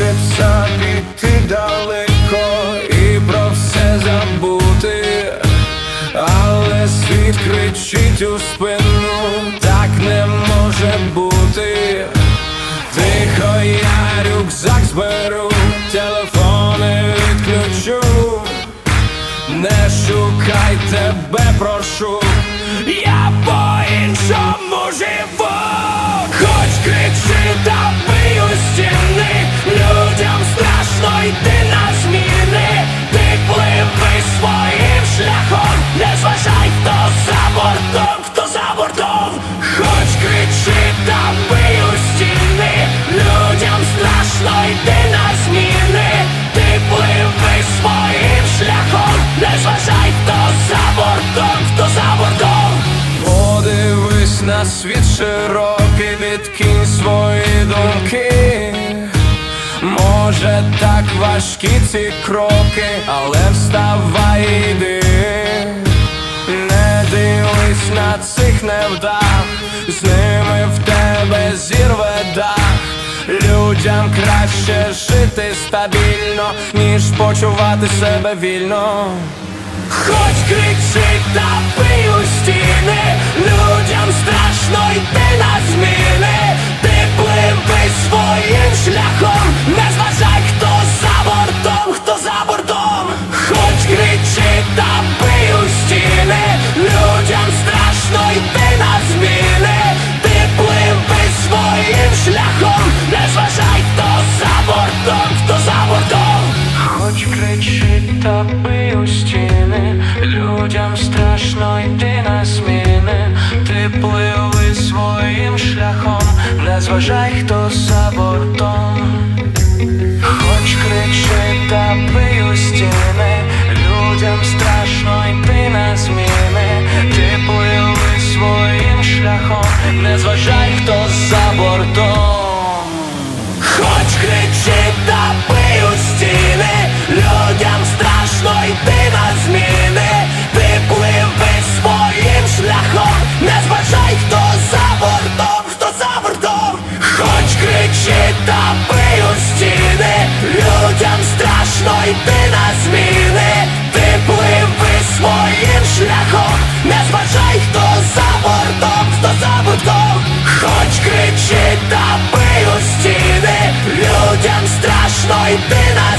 хочеться піти далеко і про все забути, але світ кричить у спину, так не може бути. Тихо, я рюкзак зберу, телефони відключу, не шукай тебе, прошу. Світ широкий, відкинь свої думки. Може, так важкі ці кроки, але вставай і йди. Не дивись на цих невдах, з ними в тебе зірве дах. Людям краще жити стабільно, ніж почувати себе вільно. Хоч кричить та бий та у стіни, людям страшно йти на зміни. Ти пливи своїм шляхом, не зважай, хто за бортом. Двічі топи у стіни, людям страшно йти на зміни, ти пливи своїм шляхом, не зважай, хто за бортом, хто за бутком, хоч кричи, топи у стіни, людям страшно йти на. зміни.